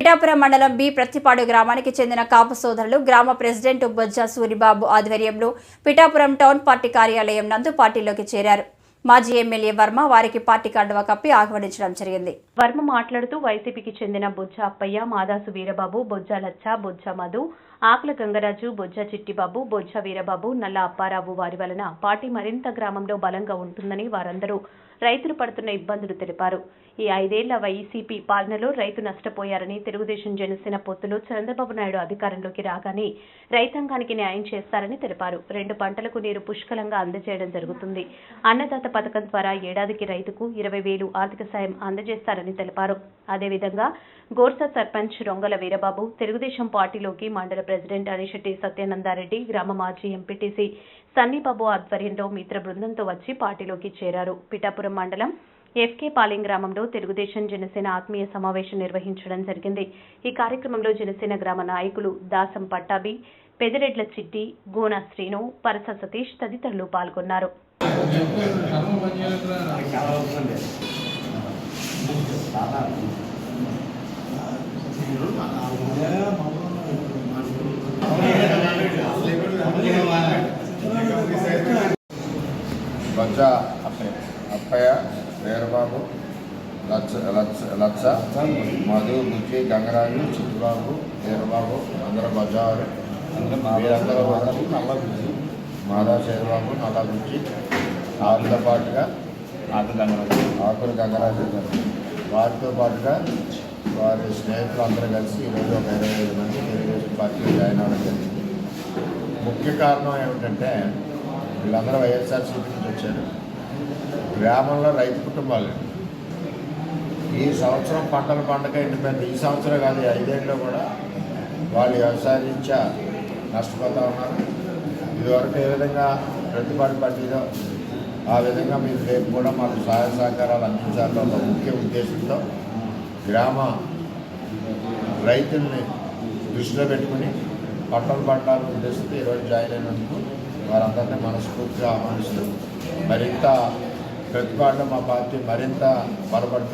పిఠాపురం మండలం బి ప్రతిపాడు గ్రామానికి చెందిన కాపు సోదరులు గ్రామ ప్రెసిడెంట్ బొజ్జ సూరిబాబు ఆధ్వర్యంలో పిఠాపురం టౌన్ పార్టీ కార్యాలయం నందు పార్టీలోకి చేరారు. మాజీ ఎమ్మెల్యే వర్మ వారికి పార్టీ కండువా కప్పి ఆహ్వానించడం జరిగింది. వర్మ మాట్లాడుతూ వైసీపీకి చెందిన బొజ్జ అప్పయ్య మాదాసు వీరబాబు బొజ్జ లచ్చ బొజ్జ మధు ఆకుల గంగరాజు బొజ్జ చిట్టిబాబు బొజ్జ వీరబాబు నల్ల అప్పారావు వారి వలన పార్టీ మరింత గ్రామంలో బలంగా ఉంటుందని వారందరూ రైతులు పడుతున్న ఇబ్బందులు తెలిపారు. ఈ ఐదేళ్ళ వైసీపీ పాలనలో రైతు నష్టపోయారని తెలుగుదేశం జనసేన పొత్తులు చంద్రబాబు నాయుడు అధికారంలోకి రాగానే రైతాంగానికి న్యాయం చేస్తారని తెలిపారు. రెండు పంటలకు నీరు పుష్కలంగా అందజేయడం జరుగుతుంది. అన్నదాత పథకం ద్వారా ఏడాదికి రైతుకు ఇరవై వేలు ఆర్థిక సాయం అందజేస్తారని తెలిపారు. అదేవిధంగా గోర్సా సర్పంచ్ రొంగల వీరబాబు తెలుగుదేశం పార్టీలోకి మండల ప్రెసిడెంట్ అనిశెట్టి సత్యానందారెడ్డి గ్రామ మాజీ ఎంపీటీసీ సన్నీబాబు ఆధ్వర్యంలో మిత్ర బృందంతో వచ్చి పార్టీలోకి చేరారు. పిఠాపురం మండలం ఎఫ్కే పాలెం గ్రామంలో తెలుగుదేశం జనసేన ఆత్మీయ సమావేశం నిర్వహించడం జరిగింది. ఈ కార్యక్రమంలో జనసేన గ్రామ నాయకులు దాసం పట్టాభి పెదిరెడ్ల చిట్టి గోన శ్రీను పరస సతీష్ తదితరులు పాల్గొన్నారు. అప్పయ్య అప్పయ్య వీరబాబు లచ్చ లచ్చ లచ్చ మధు బుజ్జి గంగరాజు చిట్టుబాబు వీరబాబు అందరూ బజారు వీరందరూ వచ్చి నల్ల బుజ్జి మాధవ శేరబాబు నల్ల బుజ్జి వారితో పాటుగా ఆకుల గంగరాజు. ఆకుల గంగరాజు గారు వారితో పాటుగా వారి స్నేహితులు అందరూ కలిసి ఈరోజు ఒక ఇరవై ఐదు మంది తెలుగుదేశం పార్టీలో జాయిన్ అవ్వడం జరిగింది. ముఖ్య కారణం ఏమిటంటే వీళ్ళందరూ వైఎస్ఆర్సీపీ నుంచి వచ్చారు. గ్రామంలో రైతు కుటుంబాలు. ఈ సంవత్సరం పంటల పండగ ఎండిపోయింది ఈ సంవత్సరం కాదు ఐదేళ్ళలో కూడా వాళ్ళు వ్యవసాయం రీత్యా నష్టపోతూ ఉన్నారు ఇదివరకు ఏ విధంగా ప్రతిపాడు పార్టీలో ఆ విధంగా మీరు రేపు కూడా మాకు సహాయ సహకారాలు అందించాలని ఒక ముఖ్య ఉద్దేశంతో గ్రామ రైతుల్ని దృష్టిలో పెట్టుకుని పంటలు పట్టాలని ఉద్దేశంతో ఈరోజు జాయిన్ అయినందుకు వారందరినీ మనస్ఫూర్తిగా ఆహ్వానిస్తూ మరింత ప్రతిపాటు మా పార్టీ మరింత బలపడుతుంది.